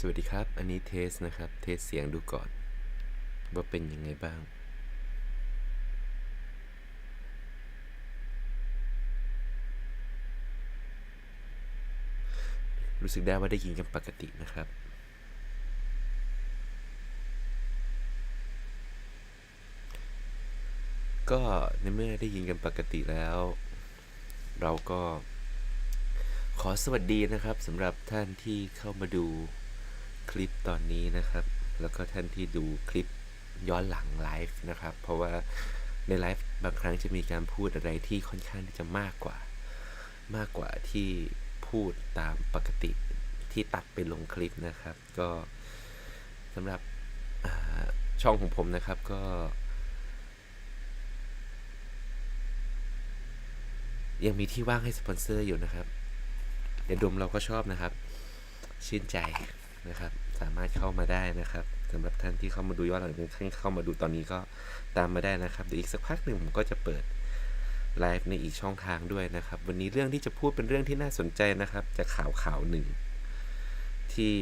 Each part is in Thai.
สวัสดีครับ อันนี้เทสนะครับ เทสเสียงดูก่อน ว่าเป็นยังไงบ้าง รู้สึกได้ว่าได้ยินกันปกตินะครับก็ในเมื่อได้ยินกันปกติแล้ว เราก็ขอสวัสดีนะครับสำหรับท่านที่เข้ามาดู คลิปตอนนี้นะครับ แล้วก็ท่านที่ดูคลิปย้อนหลังไลฟ์นะครับ เพราะว่าในไลฟ์บางครั้งจะมีการพูดอะไรที่ค่อนข้างที่จะมากกว่า มากกว่าที่พูดตามปกติที่ตัดไปลงคลิปนะครับ ก็สำหรับช่องของผมนะครับก็ ยังมีที่ว่างให้สปอนเซอร์อยู่นะครับเดี๋ยวดมเราก็ชอบนะครับ ชื่นใจนะครับ สามารถเข้ามาได้นะครับสำหรับท่านที่เข้ามาดูย้อนหลังหรือท่านเข้ามาดูตอนนี้ก็ตามมาได้นะครับเดี๋ยวอีกสักพักหนึ่งผมก็จะเปิดไลฟ์ในอีกช่องทางด้วยนะครับ วันนี้เรื่องที่จะพูดเป็นเรื่องที่น่าสนใจนะครับ จากข่าวข่าวหนึ่ง ที่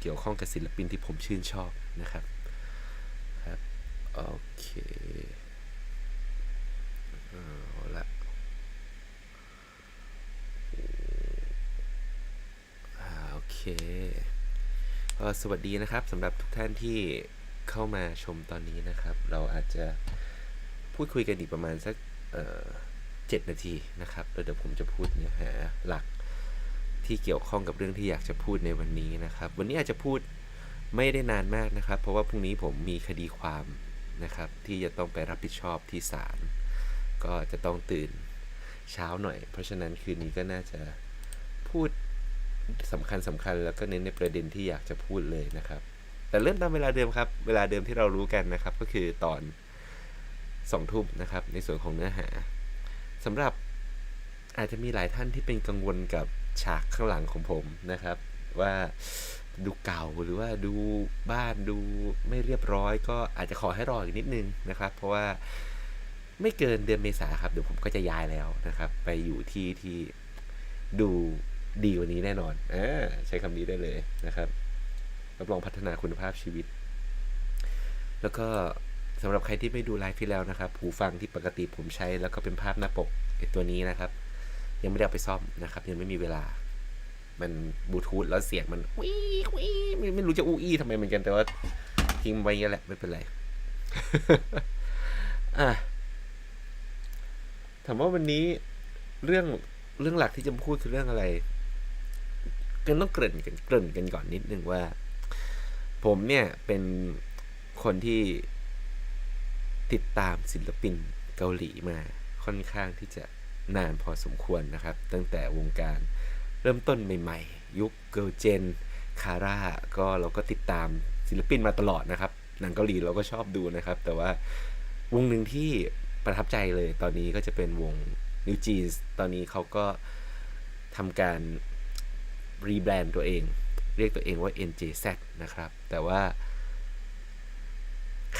เกี่ยวข้องกับศิลปินที่ผมชื่นชอบนะครับครับโอเคเอาละโอเค สวัสดีนะครับสำหรับทุกท่านที่เข้ามาชมตอนนี้นะครับ เราอาจจะพูดคุยกันอีกประมาณสักเจ็ดนาทีนะครับแล้วเดี๋ยวผมจะพูดเนื้อหาหลักที่เกี่ยวข้องกับเรื่องที่อยากจะพูดในวันนี้นะครับ วันนี้อาจจะพูดไม่ได้นานมากนะครับ เพราะว่าพรุ่งนี้ผมมีคดีความนะครับ ที่จะต้องไปรับผิดชอบที่ศาลก็จะต้องตื่นเช้าหน่อย เพราะฉะนั้นคืนนี้ก็น่าจะพูด สำคัญสำคัญแล้วก็เน้นในประเด็นที่อยากจะพูดเลยนะครับ แต่เริ่มตามเวลาเดิมครับ เวลาเดิมที่เรารู้กันนะครับ ก็คือตอนสองทุ่มนะครับ ในส่วนของเนื้อหาสำหรับอาจจะมีหลายท่านที่เป็นกังวลกับฉากข้างหลังของผมนะครับ ว่าดูเก่าหรือว่าดูบ้านดูไม่เรียบร้อย ก็อาจจะขอให้รออีกนิดนึงนะครับ เพราะว่าไม่เกินเดือนเมษาครับเดี๋ยวผมก็จะย้ายแล้วนะครับ ไปอยู่ที่ที่ดู ดีกว่านี้แน่นอนอใช้คำนี้ได้เลยนะครับรับรองพัฒนาคุณภาพชีวิต แล้วก็สำหรับใครที่ไม่ดูไลฟ์ที่แล้วนะครับ หูฟังที่ปกติผมใช้แล้วก็เป็นภาพหน้าปกตัวนี้นะครับ ยังไม่ได้เอาไปซ่อมนะครับ ยังไม่มีเวลา มันบลูทูธแล้วเสียงมันวีวีไม่ไม่รู้จะอู้อี้ทำไมเหมือนกันแต่ว่าทิ้งไว้อย่างนี้แหละไม่เป็นไรอะถามว่าวันนี้เรื่องเรื่องหลักที่จะพูดคือเรื่องอะไร กันต้องเกริ่นกันเกริ่นกันก่อนนิดนึงว่า ผมเนี่ยเป็นคนที่ติดตามศิลปินเกาหลีมาค่อนข้างที่จะนานพอสมควรนะครับ ตั้งแต่วงการเริ่มต้นใหม่ๆ ยุคเกิร์ลเจนคาร่าก็เราก็ติดตามศิลปินมาตลอดนะครับ หนังเกาหลีเราก็ชอบดูนะครับ แต่ว่าวงหนึ่งที่ประทับใจเลยตอนนี้ก็จะเป็นวง New Jeans ตอนนี้เขาก็ทำการ รีแบรนด์ตัวเอง เรียกตัวเองว่า NJZ นะครับ แต่ว่า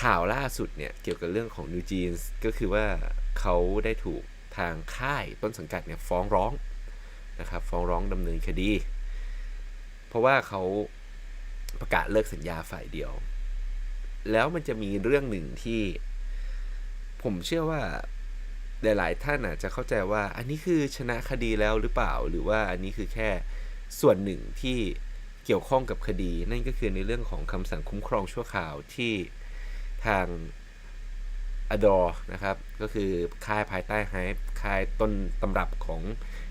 ข่าวล่าสุดเนี่ย เกี่ยวกับเรื่องของ New Jeans ก็คือว่าเขาได้ถูกทางค่ายต้นสังกัดเนี่ยฟ้องร้องนะครับ ฟ้องร้องดำเนินคดี เพราะว่าเขาประกาศเลิกสัญญาฝ่ายเดียว แล้วมันจะมีเรื่องหนึ่งที่ผมเชื่อว่าหลายๆท่านอาจจะเข้าใจว่า อันนี้คือชนะคดีแล้วหรือเปล่า หรือว่าอันนี้คือแค่ ส่วนหนึ่งที่เกี่ยวข้องกับคดี นั่นก็คือในเรื่องของคำสั่งคุ้มครองชั่วคราวที่ทางอดอนะครับ ก็คือค่ายภายใต้ไฮค่ายต้นตำรับของ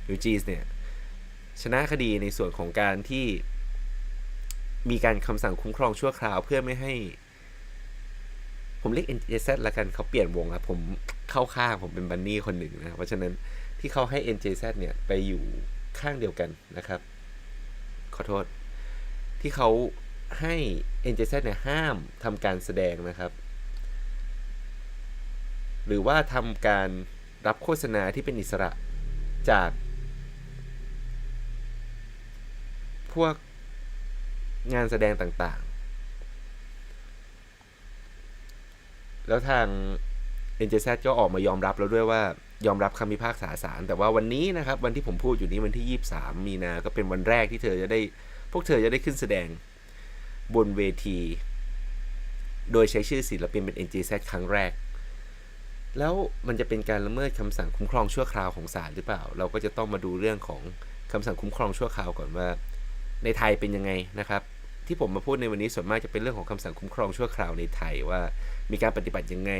ยูจีสเนี่ย ชนะคดีในส่วนของการที่มีการคำสั่งคุ้มครองชั่วคราวเพื่อไม่ให้ ผมเรียก NJZ ละกันเขาเปลี่ยนวงครับผมเข้าข้างผมเป็นบันนี่คนหนึ่งนะ เพราะฉะนั้นที่เขาให้ NJZ เนี่ย ไปอยู่ข้างเดียวกันนะครับ ขอโทษ ที่เขาให้ NJZ เนี่ยห้ามทำการแสดงนะครับ หรือว่าทำการรับโฆษณาที่เป็นอิสระจาก พวกงานแสดงต่างๆ แล้วทาง NJZ ก็ออกมายอมรับแล้วด้วยว่า ยอมรับคำพิพากษาศาลแต่ว่าวันนี้นะครับวันที่ผมพูดอยู่นี้วันที่ 23 มีนา ก็เป็นวันแรกที่เธอจะได้ พวกเธอจะได้ขึ้นแสดงบนเวที โดยใช้ชื่อศิลปินเป็น NGZ ครั้งแรก แล้วมันจะเป็นการละเมิดคำสั่งคุ้มครองชั่วคราวของศาลหรือเปล่า เราก็จะต้องมาดูเรื่องของคำสั่งคุ้มครองชั่วคราวก่อนว่า ในไทยเป็นยังไงนะครับ ที่ผมมาพูดในวันนี้ส่วนมากจะเป็นเรื่องของคำสั่งคุ้มครองชั่วคราวในไทยว่า มีการปฏิบัติยังไง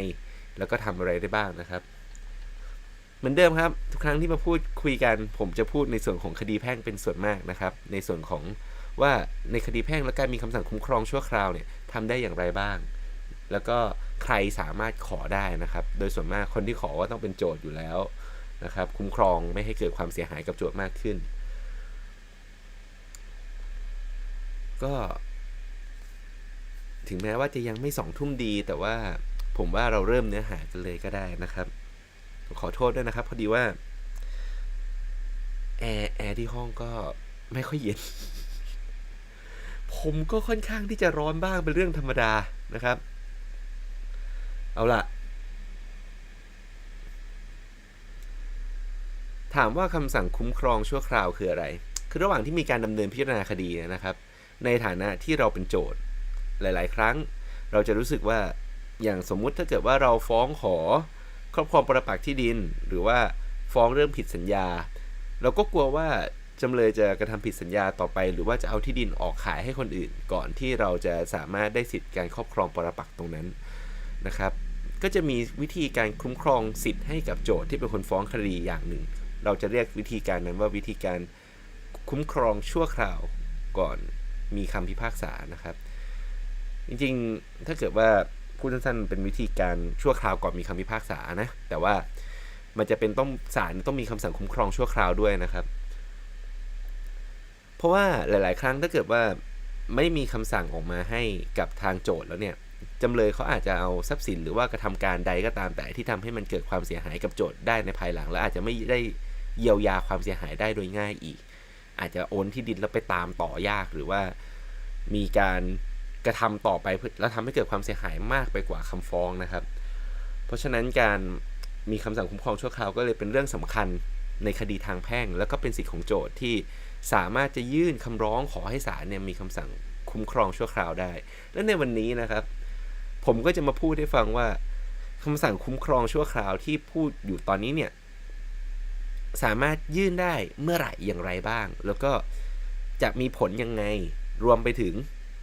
แล้วก็ทำอะไรได้บ้างนะครับ เหมือนเดิมครับ ทุกครั้งที่มาพูดคุยกัน ผมจะพูดในส่วนของคดีแพ่งเป็นส่วนมากนะครับ ในส่วนของว่าในคดีแพ่งและการมีคำสั่งคุ้มครองชั่วคราวเนี่ยทำได้อย่างไรบ้าง แล้วก็ใครสามารถขอได้นะครับ โดยส่วนมากคนที่ขอว่าต้องเป็นโจทย์อยู่แล้วนะครับ คุ้มครองไม่ให้เกิดความเสียหายกับโจทย์มากขึ้น ก็ ถึงแม้ว่าจะยังไม่สองทุ่มดีแต่ว่าผมว่าเราเริ่มเนื้อหากันเลยก็ได้นะครับ ขอโทษด้วยนะครับ พอดีว่า แอร์แอร์ที่ห้องก็ไม่ค่อยเย็น ผมก็ค่อนข้างที่จะร้อนบ้างเป็นเรื่องธรรมดานะครับ เอาล่ะ ถามว่าคำสั่งคุ้มครองชั่วคราวคืออะไร คือระหว่างที่มีการดำเนินพิจารณาคดีนะครับ ในฐานะที่เราเป็นโจทย์หลาย ๆ ครั้ง เราจะรู้สึกว่าอย่างสมมุติถ้าเกิดว่าเราฟ้องขอ ครอบครองปรปักษ์ที่ดิน หรือว่าฟ้องเรื่องผิดสัญญา เราก็กลัวว่าจำเลยจะกระทำผิดสัญญาต่อไป หรือว่าจะเอาที่ดินออกขายให้คนอื่น ก่อนที่เราจะสามารถได้สิทธิ์การครอบครองปรปักษ์ตรงนั้นนะครับ ก็จะมีวิธีการคุ้มครองสิทธิ์ให้กับโจทย์ที่เป็นคนฟ้องคดีอย่างหนึ่ง เราจะเรียกวิธีการนั้นว่าวิธีการคุ้มครองชั่วคราวก่อนมีคำพิพากษานะครับ จริงๆ ถ้าเกิดว่า พูดสั้นๆ เป็นวิธีการชั่วคราวก่อนมีคำพิพากษานะ แต่ว่ามันจะเป็นต้องศาลต้องมีคำสั่งคุ้มครองชั่วคราวด้วยนะครับ เพราะว่าหลาย ๆ ครั้งถ้าเกิดว่าไม่มีคำสั่งออกมาให้กับทางโจทย์แล้วเนี่ยจำเลยเขาอาจจะเอาทรัพย์สินหรือว่ากระทำการใดก็ตามแต่ที่ทำให้มันเกิดความเสียหายกับโจทย์ได้ในภายหลัง และอาจจะไม่ได้เยียวยาความเสียหายได้โดยง่ายอีก อาจจะโอนที่ดินแล้วไปตามต่อยากหรือว่ามีการ กระทำต่อไปแล้วทำให้เกิดความเสียหายมากไปกว่าคำฟ้องนะครับ เพราะฉะนั้นการมีคำสั่งคุ้มครองชั่วคราวก็เลยเป็นเรื่องสำคัญในคดีทางแพ่ง แล้วก็เป็นสิทธิของโจทย์ที่สามารถจะยื่นคำร้องขอให้ศาลเนี่ยมีคำสั่งคุ้มครองชั่วคราวได้ และในวันนี้นะครับ ผมก็จะมาพูดให้ฟังว่าคำสั่งคุ้มครองชั่วคราวที่พูดอยู่ตอนนี้เนี่ยสามารถยื่นได้เมื่อไหร่อย่างไรบ้าง แล้วก็จะมีผลยังไงรวมไปถึง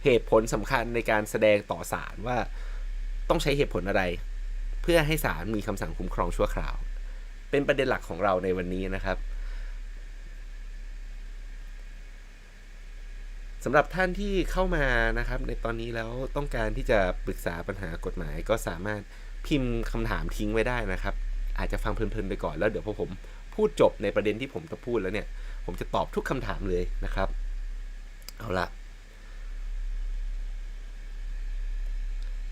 เหตุผลสำคัญในการแสดงต่อศาลว่าต้องใช้เหตุผลอะไร เพื่อให้ศาลมีคำสั่งคุ้มครองชั่วคราว เป็นประเด็นหลักของเราในวันนี้นะครับสำหรับท่านที่เข้ามานะครับ ในตอนนี้แล้วต้องการที่จะปรึกษาปัญหากฎหมายก็สามารถพิมพ์คำถามทิ้งไว้ได้นะครับ อาจจะฟังเพลินๆไปก่อนแล้วเดี๋ยวพอผมพูดจบในประเด็นที่ผมจะพูดแล้วเนี่ย ผมจะตอบทุกคำถามเลยนะครับ เอาละ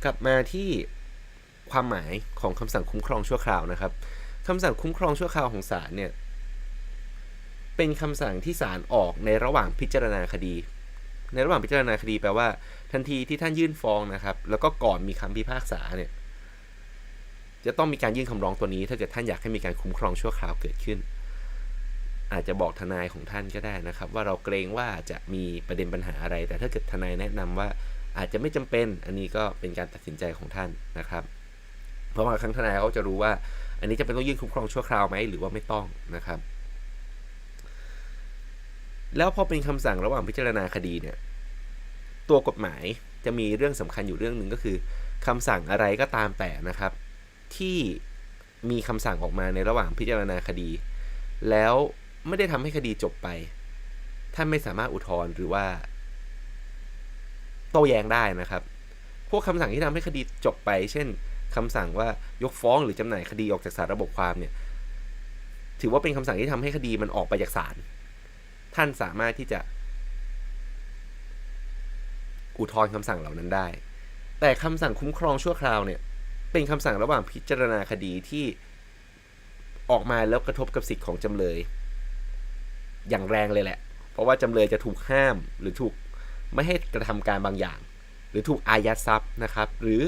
กลับมาที่ความหมายของคำสั่งคุ้มครองชั่วคราวนะครับคำสั่งคุ้มครองชั่วคราวของศาลเนี่ยเป็นคำสั่งที่ศาลออกในระหว่างพิจารณาคดี ในระหว่างพิจารณาคดีแปลว่า ทันทีที่ท่านยื่นฟ้องนะครับ แล้วก็ก่อนมีคำพิพากษาเนี่ยจะต้องมีการยื่นคำร้องตัวนี้ ถ้าเกิดท่านอยากให้มีการคุ้มครองชั่วคราวเกิดขึ้น อาจจะบอกทนายของท่านก็ได้นะครับ ว่าเราเกรงว่าจะมีประเด็นปัญหาอะไร แต่ถ้าเกิดทนายแนะนำว่า อาจจะไม่จำเป็น อันนี้ก็เป็นการตัดสินใจของท่านนะครับ เพราะว่าครั้งทนายเขาจะรู้ว่า อันนี้จะเป็นต้องยื่นคุ้มครองชั่วคราวไหมหรือว่าไม่ต้องนะครับ แล้วพอเป็นคำสั่งระหว่างพิจารณาคดีเนี่ย ตัวกฎหมายจะมีเรื่องสำคัญอยู่เรื่องหนึ่งก็คือคำสั่งอะไรก็ตามแต่นะครับ ที่มีคำสั่งออกมาในระหว่างพิจารณาคดี แล้วไม่ได้ทำให้คดีจบไป ท่านไม่สามารถอุทธรณ์หรือว่า โต้แย้งได้นะครับ พวกคำสั่งที่ทำให้คดีจบไป เช่นคำสั่งว่ายกฟ้องหรือจำหน่ายคดีออกจากสารระบบความเนี่ย ถือว่าเป็นคำสั่งที่ทำให้คดีมันออกไปจากศาล ท่านสามารถที่จะ อุทธรณ์คำสั่งเหล่านั้นได้ แต่คำสั่งคุ้มครองชั่วคราวเนี่ย เป็นคำสั่งระหว่างพิจารณาคดีที่ออกมาแล้วกระทบกับสิทธิ์ของจำเลย อย่างแรงเลยแหละ เพราะว่าจำเลยจะถูกห้ามหรือถูก ไม่ให้กระทำการบางอย่าง หรือถูกอายัดทรัพย์นะครับ หรือ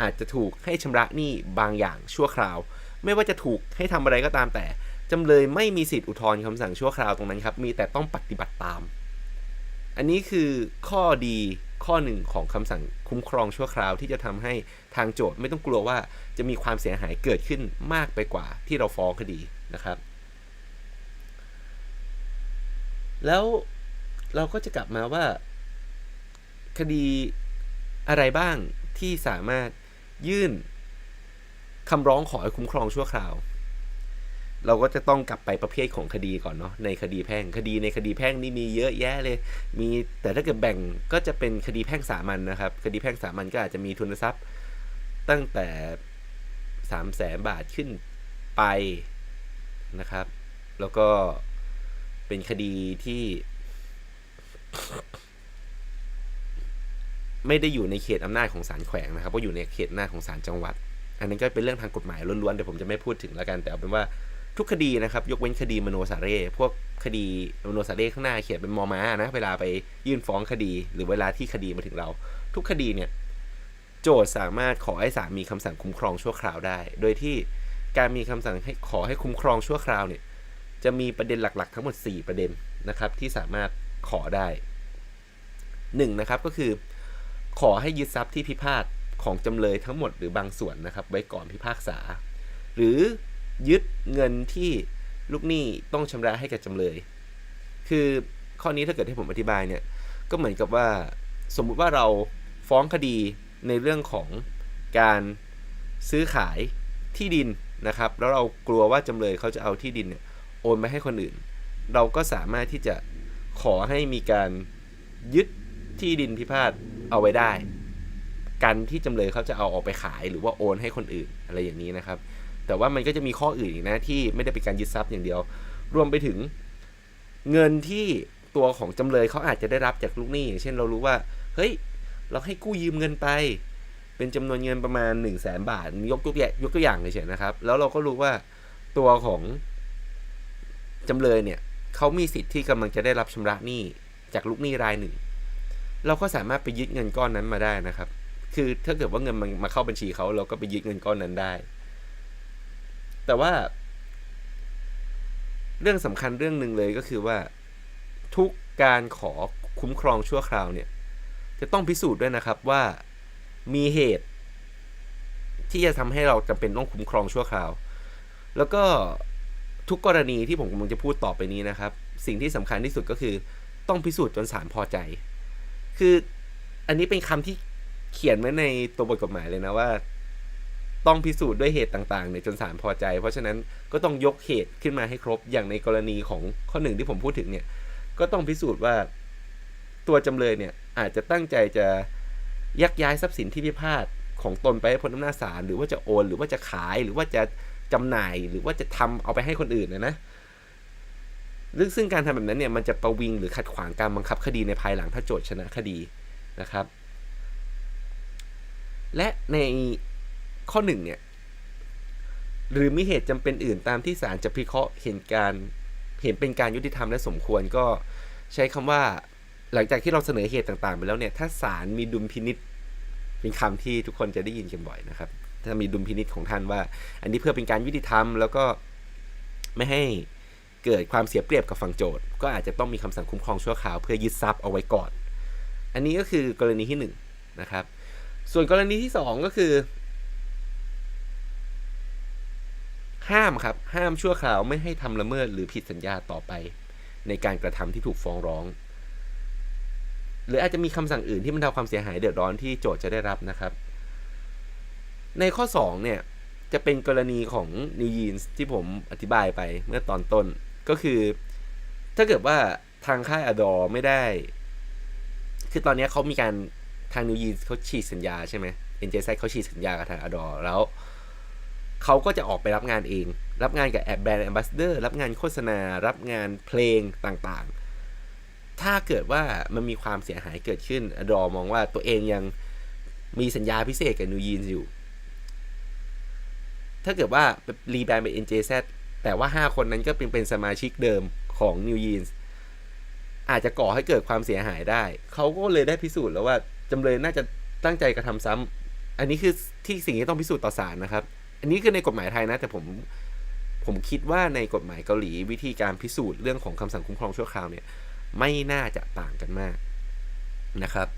อาจจะถูกให้ชำระหนี้บางอย่างชั่วคราว ไม่ว่าจะถูกให้ทำอะไรก็ตามแต่จำเลยไม่มีสิทธิ์อุทธรณ์คำสั่งชั่วคราวตรงนั้นครับ มีแต่ต้องปฏิบัติตาม อันนี้คือข้อดีข้อหนึ่งของคำสั่งคุ้มครองชั่วคราวที่จะทำให้ทางโจทย์ไม่ต้องกลัวว่าจะมีความเสียหายเกิดขึ้นมากไปกว่าที่เราฟ้องคดีนะครับ แล้วเราก็จะกลับมาว่า คดีอะไรบ้างที่สามารถยื่นคำร้องขอให้คุ้มครองชั่วคราว เราก็จะต้องกลับไปประเภทของคดีก่อนเนาะในคดีแพ่งคดีในคดีแพ่งนี่มีเยอะแยะเลย มีแต่ถ้าเกิดแบ่งก็จะเป็นคดีแพ่งสามัญนะครับ คดีแพ่งสามัญก็อาจจะมีทุนทรัพย์ ตั้งแต่สามแสนบาทขึ้นไปนะครับ แล้วก็เป็นคดีที่ ไม่ได้อยู่ในเขตอำนาจของศาลแขวงนะครับเพราะอยู่ในเขตอำนาจของศาลจังหวัด อันนั้นก็เป็นเรื่องทางกฎหมายล้วนๆเดี๋ยวผมจะไม่พูดถึงแล้วกันแต่เอาเป็นว่าทุกคดีนะครับ ยกเว้นคดีมโนสาเร่พวกคดีมโนสาเร่ข้างหน้าเขียนเป็นมอม้านะ เวลาไปยื่นฟ้องคดี หรือเวลาที่คดีมาถึงเรา ทุกคดีเนี่ย โจทย์สามารถขอให้ศาลมีคำสั่งคุ้มครองชั่วคราวได้ โดยที่การมีคำสั่งให้ขอให้คุ้มครองชั่วคราวเนี่ย จะมีประเด็นหลักๆ ทั้งหมด 4 ประเด็นนะครับ ที่สามารถขอได้หนึ่งนะครับก็คือ ขอให้ยึดทรัพย์ที่พิพาทของจำเลยทั้งหมดหรือบางส่วนนะครับไว้ก่อนพิพากษา หรือยึดเงินที่ลูกหนี้ต้องชำระให้กับจำเลย คือข้อนี้ถ้าเกิดให้ผมอธิบายเนี่ยก็เหมือนกับว่าสมมุติว่าเราฟ้องคดีในเรื่องของการซื้อขายที่ดินนะครับ แล้วเรากลัวว่าจำเลยเขาจะเอาที่ดินเนี่ยโอนไปให้คนอื่น เราก็สามารถที่จะขอให้มีการยึด ที่ดินพิพาทเอาไว้ได้ กันที่จำเลยเขาจะเอาออกไปขายหรือว่าโอนให้คนอื่นอะไรอย่างนี้นะครับ แต่ว่ามันก็จะมีข้ออื่นอีกนะที่ไม่ได้เป็นการยึดทรัพย์อย่างเดียว รวมไปถึงเงินที่ตัวของจำเลยเขาอาจจะได้รับจากลูกหนี้อย่างเช่นเรารู้ว่าเฮ้ยเราให้กู้ยืมเงินไป เป็นจำนวนเงินประมาณ1นึ่งแสนบาท ยกตัวอย่างยกตัวอย่างเฉยๆนะครับ แล้วเราก็รู้ว่าตัวของจำเลยเนี่ยเขามีสิทธิ์ที่กำลังจะได้รับชำระหนี้จากลูกหนี้รายหนึ่ง เราก็สามารถไปยึดเงินก้อนนั้นมาได้นะครับ คือถ้าเกิดว่าเงินมันมาเข้าบัญชีเขาเราก็ไปยึดเงินก้อนนั้นได้ แต่ว่า เรื่องสำคัญเรื่องหนึ่งเลยก็คือว่า ทุกการขอคุ้มครองชั่วคราวเนี่ย จะต้องพิสูจน์ด้วยนะครับว่ามีเหตุ ที่จะทำให้เราจำเป็นต้องคุ้มครองชั่วคราว แล้วก็ทุกกรณีที่ผมกำลังจะพูดต่อไปนี้นะครับ สิ่งที่สำคัญที่สุดก็คือต้องพิสูจน์จนศาลพอใจ คือ อันนี้เป็นคำที่เขียนไว้ในตัวบทกฎหมายเลยนะว่า ต้องพิสูจน์ด้วยเหตุต่างๆเนี่ยจนศาลพอใจ เพราะฉะนั้นก็ต้องยกเหตุขึ้นมาให้ครบอย่างในกรณีของข้อหนึ่งที่ผมพูดถึงเนี่ย ก็ต้องพิสูจน์ว่าตัวจำเลยเนี่ยอาจจะตั้งใจจะยักย้ายทรัพย์สินที่พิพาทของตนไปให้พ้นอำนาจศาลหรือว่าจะโอน หรือว่าจะขายหรือว่าจะจำหน่ายหรือว่าจะทำเอาไปให้คนอื่นนะนะ ซึ่งการทำแบบนั้นเนี่ยมันจะประวิงหรือขัดขวางการบังคับคดีในภายหลังถ้าโจทย์ชนะคดีนะครับ และในข้อหนึ่งเนี่ยหรือมีเหตุจำเป็นอื่นตามที่ศาลจะพิเคราะห์เห็นการเห็นเป็นการยุติธรรมและสมควรก็ใช้คำว่าหลังจากที่เราเสนอเหตุต่างๆ ไปแล้วเนี่ย ถ้าศาลมีดุลพินิษเป็นคำที่ทุกคนจะได้ยินกันบ่อยนะครับ ถ้ามีดุลพินิษของท่านว่า อันนี้เพื่อเป็นการยุติธรรม แล้วก็ไม่ให้ เกิดความเสียเปรียบกับฝั่งโจทย์ ก็อาจจะต้องมีคำสั่งคุ้มครองชั่วคราวเพื่อยึดทรัพย์เอาไว้ก่อน อันนี้ก็คือกรณีที่1นนะครับ ส่วนกรณีที่ 2 ก็คือ ห้ามครับ ห้ามชั่วคราวไม่ให้ทำละเมิดหรือผิดสัญญาต่อไป ในการกระทำที่ถูกฟ้องร้อง หรืออาจจะมีคำสั่งอื่นที่มันทำความเสียหายเดือดร้อนที่โจทย์จะได้รับนะครับ ในข้อ 2 เนี่ยจะเป็นกรณีของ New Jeans ที่ผมอธิบายไปเมื่อตอนต้น ก็คือ ถ้าเกิดว่าทางค่ายอดอไม่ได้ คือตอนนี้เขามีการทาง New Jeans เขาฉีดสัญญาใช่ไหม NJZ เจซเขาฉีดสัญญากับทางอดอแล้วเขาก็จะออกไปรับงานเอง รับงานกับแอบแบรนด์แอมบาสเดอร์รับงานโฆษณา รับงานเพลงต่างๆ ถ้าเกิดว่ามันมีความเสียหายเกิดขึ้นอดอมองว่าตัวเองยังมีสัญญาพิเศษกับ New Jeans อยู่ ถ้าเกิดว่ารีแบรนด์เป็น NJZ แต่ว่า 5 คนนั้นก็เป็นเป็นสมาชิกเดิมของ New Jeans อาจจะก่อให้เกิดความเสียหายได้ เขาก็เลยได้พิสูจน์แล้วว่าจำเลยน่าจะตั้งใจกระทำซ้ำ อันนี้คือที่สิ่งที่ต้องพิสูจน์ต่อศาลนะครับ อันนี้คือในกฎหมายไทยนะ แต่ผมผมคิดว่าในกฎหมายเกาหลีวิธีการพิสูจน์เรื่องของคำสั่งคุ้มครองชั่วคราวเนี่ยไม่น่าจะต่างกันมากนะครับ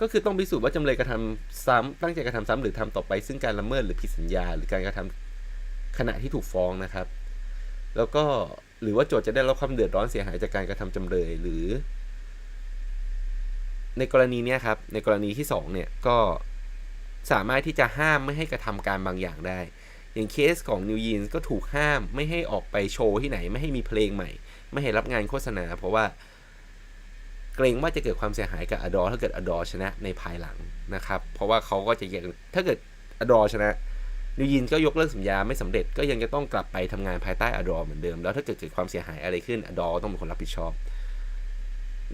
ก็คือต้องพิสูจน์ว่าจำเลยกระทำซ้ำตั้งใจกระทำซ้ำหรือทำต่อไป ซึ่งการละเมิดหรือผิดสัญญา หรือการกระทำขณะที่ถูกฟ้องนะครับ แล้วก็หรือว่าโจทย์จะได้รับความเดือดร้อนเสียหายจากการกระทำจำเลยหรือ ในกรณีนี้ครับ ในกรณีที่สองเนี่ยก็สามารถที่จะห้ามไม่ให้กระทำการบางอย่างได้ อย่างเคสของ New Jeans ก็ถูกห้ามไม่ให้ออกไปโชว์ที่ไหน ไม่ให้มีเพลงใหม่ ไม่ให้รับงานโฆษณา เพราะว่า เกรงว่าจะเกิดความเสียหายกับอดอถ้าเกิดอดอชนะในภายหลังนะครับ เพราะว่าเขาก็จะยังถ้าเกิดอดอชนะ นิวยินก็ยกเลิกสัญญาไม่สำเร็จก็ยังจะต้องกลับไปทำงานภายใต้อดอเหมือนเดิม แล้วถ้าเกิดเกิดความเสียหายอะไรขึ้นอดอต้องเป็นคนรับผิดชอบ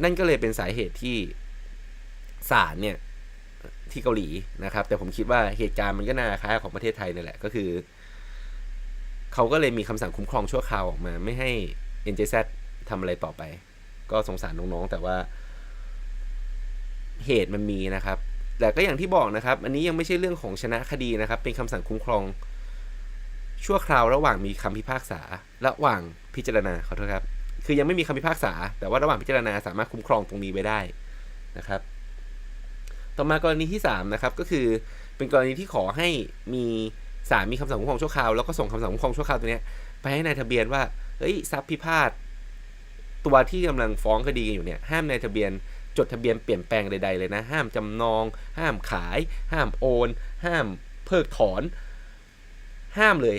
นั่นก็เลยเป็นสาเหตุที่ศาลเนี่ยที่เกาหลีนะครับ แต่ผมคิดว่าเหตุการณ์มันก็น่าคล้ายของประเทศไทยนี่แหละก็คือเขาก็เลยมีคำสั่งคุ้มครองชั่วคราวออกมา ไม่ให้ NJZ ทำอะไรต่อไป ก็สงสารน้องๆแต่ว่าเหตุมันมีนะครับ แต่ก็อย่างที่บอกนะครับ อันนี้ยังไม่ใช่เรื่องของชนะคดีนะครับ เป็นคำสั่งคุ้มครอง ชั่วคราวระหว่างมีคำพิพากษา ระหว่างพิจารณาขอโทษครับ คือยังไม่มีคำพิพากษา แต่ว่าระหว่างพิจารณาสามารถคุ้มครองตรงนี้ไว้ได้นะครับ ต่อมากรณีที่3นะครับก็คือเป็นกรณีที่ขอให้มีศาลมีคำสั่งคุ้มครองชั่วคราวแล้วก็ส่งคำสั่งคุ้มครองชั่วคราวตัวนี้ไปให้นายทะเบียนว่าเฮ้ยทรัพย์พิพาทตัวที่กำลังฟ้องคดีกันอยู่เนี่ยห้ามนายทะเบียน จดทะเบียนเปลี่ยนแปลงใด ๆ เลยนะ ห้ามจำนอง ห้ามขาย ห้ามโอน ห้ามเพิกถอน ห้ามเลย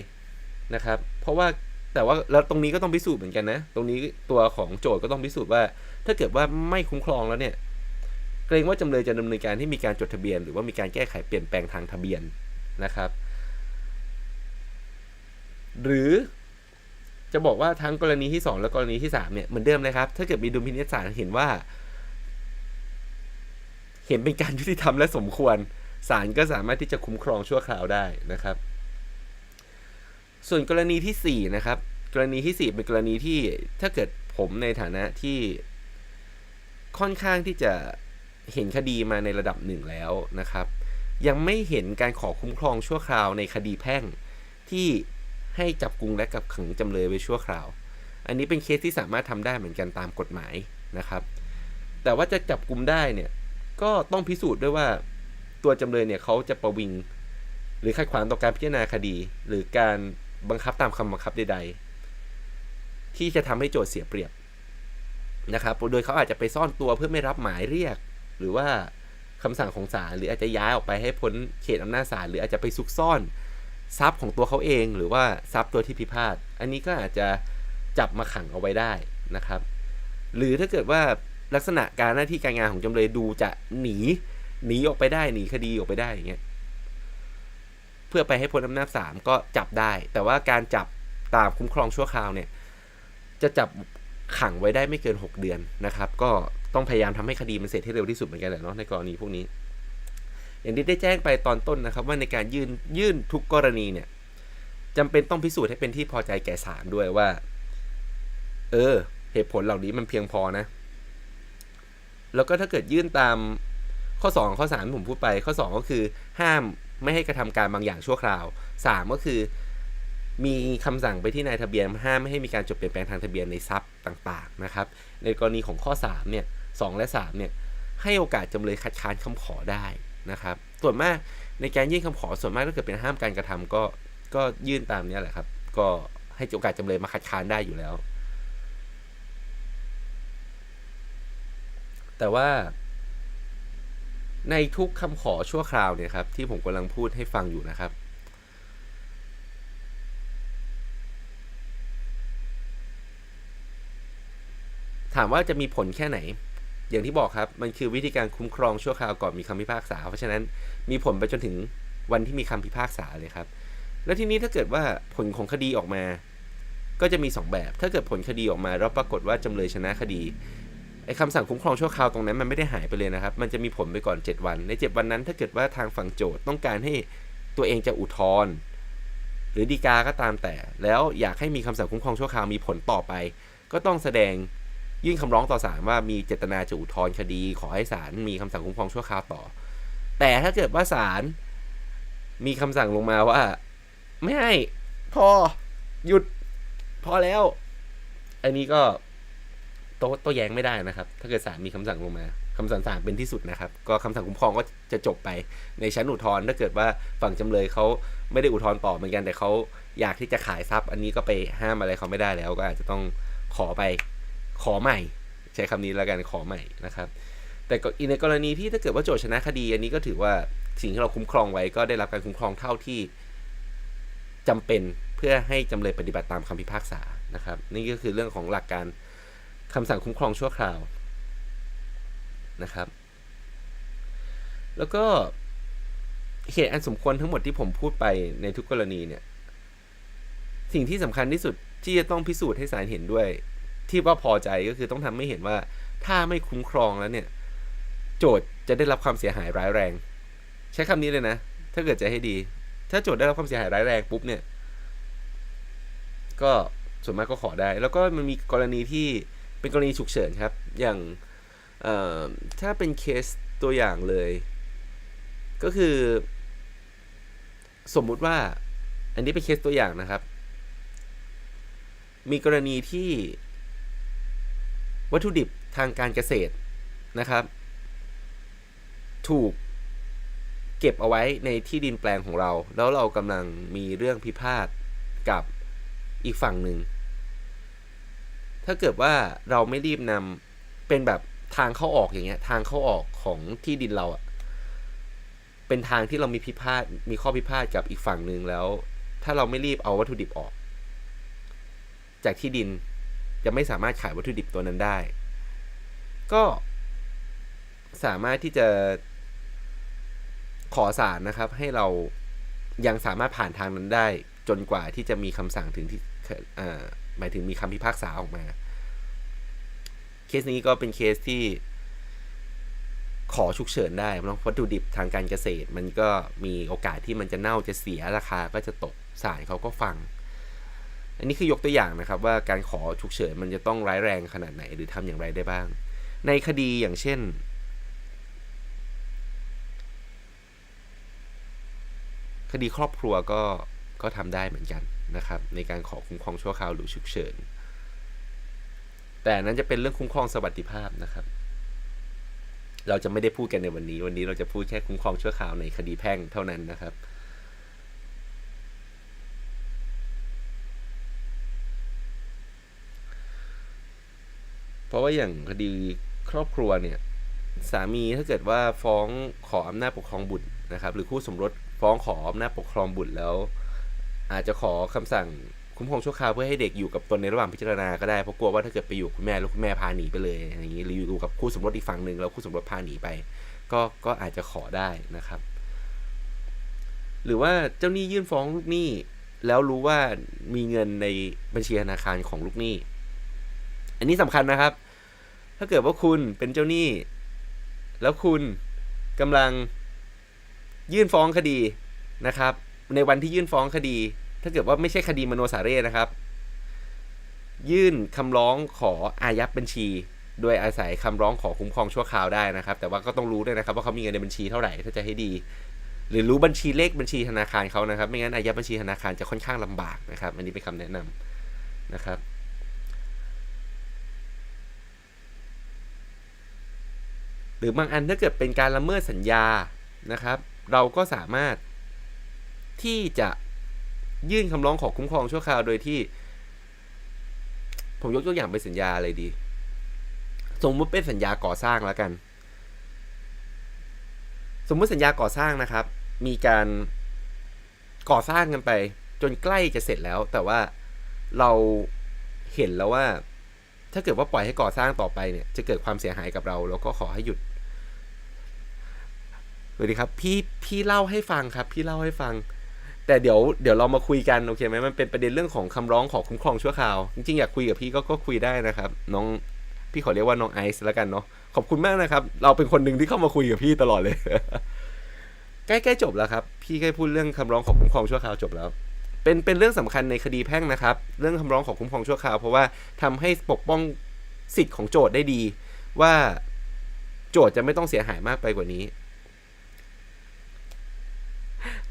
นะครับ เพราะว่าแต่ว่าแล้วตรงนี้ก็ต้องพิสูจน์เหมือนกันนะ ตรงนี้ตัวของโจทย์ก็ต้องพิสูจน์ว่า ถ้าเกิดว่าไม่คุ้มครองแล้วเนี่ย เกรงว่าจำเลยจะดำเนินการที่มีการจดทะเบียน หรือว่ามีการแก้ไขเปลี่ยนแปลงทางทะเบียนนะครับ หรือจะบอกว่าทั้งกรณีที่ 2 และกรณีที่3เนี่ยเหมือนเดิมเลยครับ ถ้าเกิดมีดุลพินิจศาลเห็นว่า เห็นเป็นการยุติธรรมและสมควรศาลก็สามารถที่จะคุ้มครองชั่วคราวได้นะครับ ส่วนกรณีที่ 4 นะครับ กรณีที่ 4 เป็นกรณีที่ถ้าเกิดผมในฐานะที่ค่อนข้างที่จะเห็นคดีมาในระดับหนึ่งแล้วนะครับ ยังไม่เห็นการขอคุ้มครองชั่วคราวในคดีแพ่งที่ให้จับกุมและกับขังจำเลยไว้ชั่วคราว อันนี้เป็นเคสที่สามารถทำได้เหมือนกันตามกฎหมายนะครับ แต่ว่าจะจับกุมได้เนี่ย ก็ต้องพิสูจน์ด้วยว่า ตัวจำเลยเนี่ยเขาจะประวิง หรือขัดขวางต่อการพิจารณาคดี หรือการบังคับตามคำบังคับใด ๆ ที่จะทำให้โจทย์เสียเปรียบนะครับโดยเขาอาจจะไปซ่อนตัวเพื่อไม่รับหมายเรียก หรือว่าคำสั่งของศาลหรืออาจจะย้ายออกไปให้พ้นเขตอำนาจศาลหรืออาจจะไปซุกซ่อนทรัพย์ของตัวเขาเอง หรือว่าทรัพย์ตัวที่พิพาทอันนี้ก็อาจจะจับมาขังเอาไว้ได้นะครับ หรือถ้าเกิดว่า ลักษณะการหน้าที่การงานของจำเลยดูจะหนีหนีออกไปได้หนีคดีออกไปได้อย่างเงี้ยเพื่อไปให้พ้นอำนาจศาลก็จับได้ แต่ว่าการจับตามคุ้มครองชั่วคราวเนี่ย จะจับขังไว้ได้ไม่เกิน 6 เดือนนะครับ ก็ต้องพยายามทำให้คดีมันเสร็จให้เร็วที่สุดเหมือนกันแหละเนาะในกรณีพวกนี้ อย่างที่ได้แจ้งไปตอนต้นนะครับว่าในการยื่นยื่นทุกกรณีเนี่ยจำเป็นต้องพิสูจน์ให้เป็นที่พอใจแก่ศาลด้วยว่า เออ เหตุผลเหล่านี้มันเพียงพอนะ แล้วก็ถ้าเกิดยื่นตามข้อ 2 ข้อ3ที่ผมพูดไป ข้อ 2 ก็คือห้ามไม่ให้กระทำการบางอย่างชั่วคราว 3 ก็คือ มีคำสั่งไปที่นายทะเบียน ห้ามไม่ให้มีการจดเปลี่ยนแปลงทางทะเบียนในทรัพย์ต่างๆนะครับ ในกรณีของข้อ3เนี่ย2และ3เนี่ยให้โอกาสจำเลยคัดค้านคำขอได้นะครับ ส่วนมากในการยื่นคำขอส่วนมากถ้าเกิดเป็นห้ามการกระทำก็ก็ยื่นตามนี้แหละครับ ก็ให้โอกาสจำเลยมาคัดค้านได้อยู่แล้ว แต่ว่า ในทุกคำขอชั่วคราวเนี่ยครับ ที่ผมกำลังพูดให้ฟังอยู่นะครับ ถามว่าจะมีผลแค่ไหน อย่างที่บอกครับ มันคือวิธีการคุ้มครองชั่วคราวก่อนมีคำพิพากษา เพราะฉะนั้นมีผลไปจนถึงวันที่มีคำพิพากษาเลยครับ แล้วทีนี้ถ้าเกิดว่าผลของคดีออกมา ก็จะมี 2 แบบ ถ้าเกิดผลคดีออกมาแล้วปรากฏว่าจำเลยชนะคดี ไอ้คำสั่งคุ้มครองชั่วคราวตรงนั้นมันไม่ได้หายไปเลยนะครับ มันจะมีผลไปก่อน 7 วัน ใน 7 วันนั้น ถ้าเกิดว่าทางฝั่งโจทย์ต้องการให้ตัวเองจะอุทธรณ์หรือดีกาก็ตามแต่ แล้วอยากให้มีคำสั่งคุ้มครองชั่วคราวมีผลต่อไป ก็ต้องแสดงยื่นคำร้องต่อศาลว่ามีเจตนาจะอุทธรณ์คดี ขอให้ศาลมีคำสั่งคุ้มครองชั่วคราวต่อ แต่ถ้าเกิดว่าศาลมีคำสั่งลงมาว่า ไม่ให้พอหยุดพอแล้ว อันนี้ก็ โต้โต้แย้งไม่ได้นะครับ ถ้าเกิดศาลมีคำสั่งลงมาคำสั่งศาลเป็นที่สุดนะครับ ก็คำสั่งคุ้มครองก็จะจบไปในชั้นอุทธรณ์ถ้าเกิดว่าฝั่งจำเลยเขาไม่ได้อุทธรณ์ต่อเหมือนกันแต่เขาอยากที่จะขายทรัพย์ อันนี้ก็ไปห้ามอะไรเขาไม่ได้แล้ว ก็อาจจะต้องขอไปขอใหม่ ใช้คำนี้แล้วกันขอใหม่นะครับ แต่อีในกรณีที่ถ้าเกิดว่าโจทย์ชนะคดี อันนี้ก็ถือว่าสิ่งที่เราคุ้มครองไว้ก็ได้รับการคุ้มครองเท่าที่จำเป็นเพื่อให้จำเลยปฏิบัติตามคำพิพากษานะครับ นี่ก็คือเรื่องของหลักการ คำสั่งคุ้มครองชั่วคราวนะครับ แล้วก็เหตุอันสมควรทั้งหมดที่ผมพูดไปในทุกกรณีเนี่ย สิ่งที่สำคัญที่สุดที่จะต้องพิสูจน์ให้ศาลเห็นด้วย ที่ว่าพอใจก็คือต้องทำให้เห็นว่าถ้าไม่คุ้มครองแล้วเนี่ย โจทย์จะได้รับความเสียหายร้ายแรง ใช้คำนี้เลยนะ ถ้าเกิดจะให้ดี ถ้าโจทย์ได้รับความเสียหายร้ายแรงปุ๊บเนี่ย ก็ส่วนมากก็ขอได้ แล้วก็มันมีกรณีที่ เป็นกรณีฉุกเฉินครับ อย่างถ้าเป็นเคสตัวอย่างเลย ก็คือ สมมุติว่า อันนี้เป็นเคสตัวอย่างนะครับ มีกรณีที่วัตถุดิบทางการเกษตรนะครับ ถูกเก็บเอาไว้ในที่ดินแปลงของเรา แล้วเรากำลังมีเรื่องพิพาทกับอีกฝั่งหนึ่ง ถ้าเกิดว่าเราไม่รีบนำเป็นแบบทางเข้าออกอย่างเงี้ย ทางเข้าออกของที่ดินเราอะเป็นทางที่เรามีพิพาทมีข้อพิพาทกับอีกฝั่งหนึ่งแล้ว ถ้าเราไม่รีบเอาวัตถุดิบออก จากที่ดินจะไม่สามารถขายวัตถุดิบตัวนั้นได้ ก็สามารถที่จะขอศาลนะครับ ให้เรายังสามารถผ่านทางนั้นได้ จนกว่าที่จะมีคำสั่งถึงที่อ่อ หมายถึงมีคำพิพากษาออกมา เคสนี้ก็เป็นเคสที่ขอฉุกเฉินได้เพราะวัตถุดิบทางการเกษตร มันก็มีโอกาสที่มันจะเน่าจะเสียราคาก็จะตกศาลเขาก็ฟัง อันนี้คือยกตัวอย่างนะครับ ว่าการขอฉุกเฉินมันจะต้องร้ายแรงขนาดไหนหรือทำอย่างไรได้บ้าง ในคดีอย่างเช่น คดีครอบครัวก็ก็ทำได้เหมือนกัน นะครับในการขอคุ้มครองชั่วคราวหรือฉุกเฉิน แต่นั้นจะเป็นเรื่องคุ้มครองสวัสดิภาพนะครับ เราจะไม่ได้พูดกันในวันนี้ วันนี้เราจะพูดแค่คุ้มครองชั่วคราวในคดีแพ่งเท่านั้นนะครับเพราะว่าอย่างคดีครอบครัวเนี่ยสามีถ้าเกิดว่าฟ้องขออำนาจปกครองบุตรนะครับ หรือคู่สมรสฟ้องขออำนาจปกครองบุตรแล้ว อาจจะขอคำสั่งคุ้มครองชั่วคราวเพื่อให้เด็กอยู่กับตนในระหว่างพิจารณาก็ได้เพราะกลัวว่าถ้าเกิดไปอยู่คุณแม่แล้วคุณแม่พาหนีไปเลยอย่างนี้หรืออยู่กับคู่สมรสอีกฝั่งหนึ่งแล้วคู่สมรสพาหนีไป ก็ก็อาจจะขอได้นะครับ หรือว่าเจ้าหนี้ยื่นฟ้องลูกหนี้ แล้วรู้ว่ามีเงินในบัญชีธนาคารของลูกหนี้ อันนี้สำคัญนะครับ ถ้าเกิดว่าคุณเป็นเจ้าหนี้ แล้วคุณกำลังยื่นฟ้องคดีนะครับ ในวันที่ยื่นฟ้องคดี ถ้าเกิดว่าไม่ใช่คดีมโนสาเร่นะครับ ยื่นคำร้องขออายัดบัญชี โดยอาศัยคำร้องขอคุ้มครองชั่วคราวได้นะครับ แต่ว่าก็ต้องรู้ด้วยนะครับว่าเขามีเงินในบัญชีเท่าไหร่ถ้าจะให้ดี หรือรู้บัญชีเลขบัญชีธนาคารเขานะครับ ไม่งั้นอายัดบัญชีธนาคารจะค่อนข้างลำบากนะครับ อันนี้เป็นคำแนะนำนะครับหรือบางอันถ้าเกิดเป็นการละเมิดสัญญานะครับ เราก็สามารถที่จะ ยื่นคำร้องขอคุ้มครองชั่วคราวโดยที่ ผมยกตัวอย่างเป็นสัญญาอะไรดี สมมติเป็นสัญญาก่อสร้างแล้วกัน สมมติสัญญาก่อสร้างนะครับ มีการก่อสร้างกันไป จนใกล้จะเสร็จแล้ว แต่ว่าเราเห็นแล้วว่า ถ้าเกิดว่าปล่อยให้ก่อสร้างต่อไปเนี่ย จะเกิดความเสียหายกับเราเราก็ขอให้หยุดสวัสดีครับ พี่พี่เล่าให้ฟังครับ พี่เล่าให้ฟัง แต่เดี๋ยวเดี๋ยวเรามาคุยกันโอเคไหมมันเป็นประเด็นเรื่องของคำร้องขอคุ้มครองชั่วคราว จริงๆอยากคุยกับพี่ก็ก็คุยได้นะครับ น้องพี่ขอเรียกว่าน้องไอซ์แล้วกันเนาะขอบคุณมากนะครับ เราเป็นคนหนึ่งที่เข้ามาคุยกับพี่ตลอดเลย ใกล้ๆจบแล้วครับ พี่แค่พูดเรื่องคำร้องขอคุ้มครองชั่วคราวจบแล้ว เป็นเป็นเรื่องสำคัญในคดีแพ่งนะครับ เรื่องคำร้องขอคุ้มครองชั่วคราวเพราะว่าทำให้ปกป้องสิทธิ์ของโจทย์ได้ดี ว่าโจทย์จะไม่ต้องเสียหายมากไปกว่านี้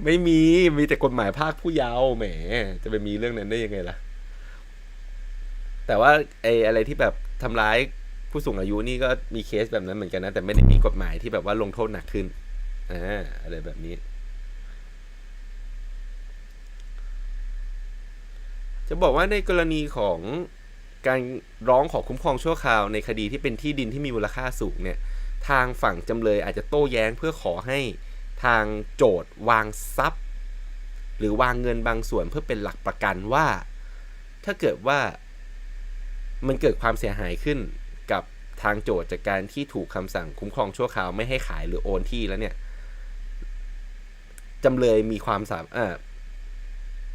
ไม่มีมีแต่กฎหมายภาคผู้เยาว์แหม จะไปมีเรื่องนั้นได้ยังไงล่ะ แต่ว่าไอ้อะไรที่แบบทำร้ายผู้สูงอายุนี่ก็มีเคสแบบนั้นเหมือนกันนะ แต่ไม่ได้มีกฎหมายที่แบบว่าลงโทษหนักขึ้นอ่าอะไรแบบนี้ จะบอกว่าในกรณีของการร้องขอคุ้มครองชั่วคราวในคดีที่เป็นที่ดินที่มีมูลค่าสูงเนี่ย ทางฝั่งจำเลยอาจจะโต้แย้งเพื่อขอให้ ทางโจทย์วางทรัพย์ หรือวางเงินบางส่วนเพื่อเป็นหลักประกันว่า ถ้าเกิดว่ามันเกิดความเสียหายขึ้นกับทางโจทย์จากการที่ถูกคำสั่งคุ้มครองชั่วคราวไม่ให้ขายหรือโอนที่แล้วเนี่ยจำเลยมีความสามารถ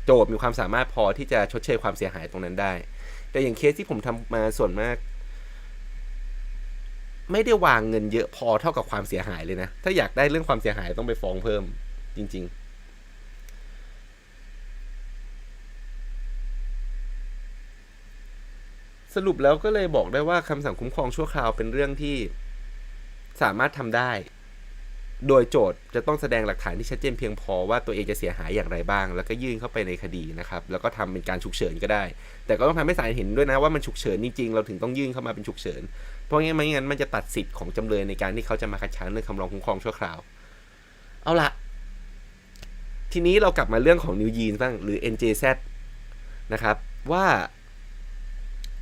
โจทย์มีความสามารถพอที่จะชดเชยความเสียหายตรงนั้นได้ แต่อย่างเคสที่ผมทำมาส่วนมาก ไม่ได้วางเงินเยอะพอเท่ากับความเสียหายเลยนะ ถ้าอยากได้เรื่องความเสียหายต้องไปฟ้องเพิ่มจริง ๆสรุปแล้วก็เลยบอกได้ว่าคำสั่งคุ้มครองชั่วคราวเป็นเรื่องที่สามารถทำได้ โดยโจทย์จะต้องแสดงหลักฐานที่ชัดเจนเพียงพอว่าตัวเองจะเสียหายอย่างไรบ้าง แล้วก็ยื่นเข้าไปในคดีนะครับ แล้วก็ทำเป็นการฉุกเฉินก็ได้ แต่ก็ต้องทำให้ศาลเห็นด้วยนะว่ามันฉุกเฉินจริงๆ เราถึงต้องยื่นเข้ามาเป็นฉุกเฉิน เพราะงั้นไม่งั้นมันจะตัดสิทธิ์ของจำเลยในการที่เขาจะมาคัดค้านเรื่องคำร้องคุ้มครองชั่วคราว เอาละทีนี้เรากลับมาเรื่องของนิวยีนบ้างหรือ NJZ นะครับว่า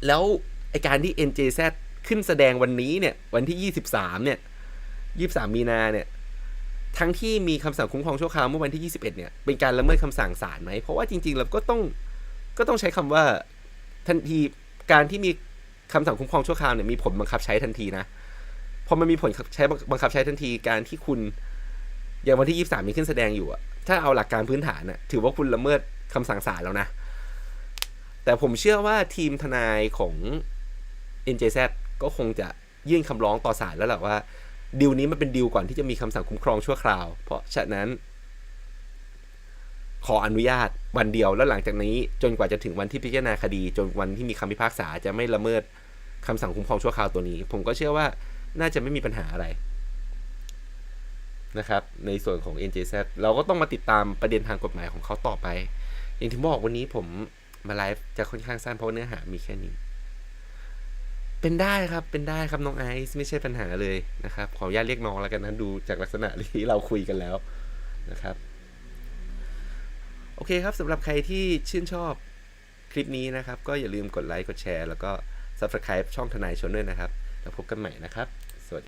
แล้วไอการที่ NJZ ขึ้นแสดงวันนี้เนี่ยวันที่ 23เนี่ย23 มีนาเนี่ย ทั้งที่มีคำสั่งคุ้มครองชั่วคราวเมื่อวันที่ 21 เนี่ย เป็นการละเมิดคำสั่งศาลไหม เพราะว่าจริงๆเราก็ต้องก็ต้องใช้คำว่าทันทีการที่มีคำสั่งคุ้มครองชั่วคราวเนี่ยมีผลบังคับใช้ทันทีนะพอมันมีผลใช้บังคับใช้ทันทีการที่คุณอย่างวันที่ 23 มีขึ้นแสดงอยู่อะถ้าเอาหลักการพื้นฐานอะถือว่าคุณละเมิดคำสั่งศาลแล้วนะ แต่ผมเชื่อว่าทีมทนายของ NJZ ก็คงจะยื่นคำร้องต่อศาลแล้วแหละว่า ดิวนี้มันเป็นดิวก่อนที่จะมีคำสั่งคุ้มครองชั่วคราว เพราะฉะนั้น ขออนุญาตวันเดียวแล้วหลังจากนี้ จนกว่าจะถึงวันที่พิจารณาคดี จนวันที่มีคำพิพากษาจะไม่ละเมิดคำสั่งคุ้มครองชั่วคราวตัวนี้ ผมก็เชื่อว่าน่าจะไม่มีปัญหาอะไรนะครับ ในส่วนของ NJZ เราก็ต้องมาติดตามประเด็นทางกฎหมายของเขาต่อไป อย่างที่บอกวันนี้ผมมาไลฟ์จะค่อนข้างสั้นเพราะเนื้อหามีแค่นี้ เป็นได้ครับเป็นได้ครับน้องไอซ์ไม่ใช่ปัญหาเลยนะครับขออนุญาตเรียกน้องแล้วกันนะดูจากลักษณะที่เราคุยกันแล้วนะครับโอเคครับสำหรับใครที่ชื่นชอบคลิปนี้นะครับ ก็อย่าลืมกดไลค์กดแชร์ แล้วก็ Subscribe ช่องทนายชนด้วยนะครับ แล้วพบกันใหม่นะครับ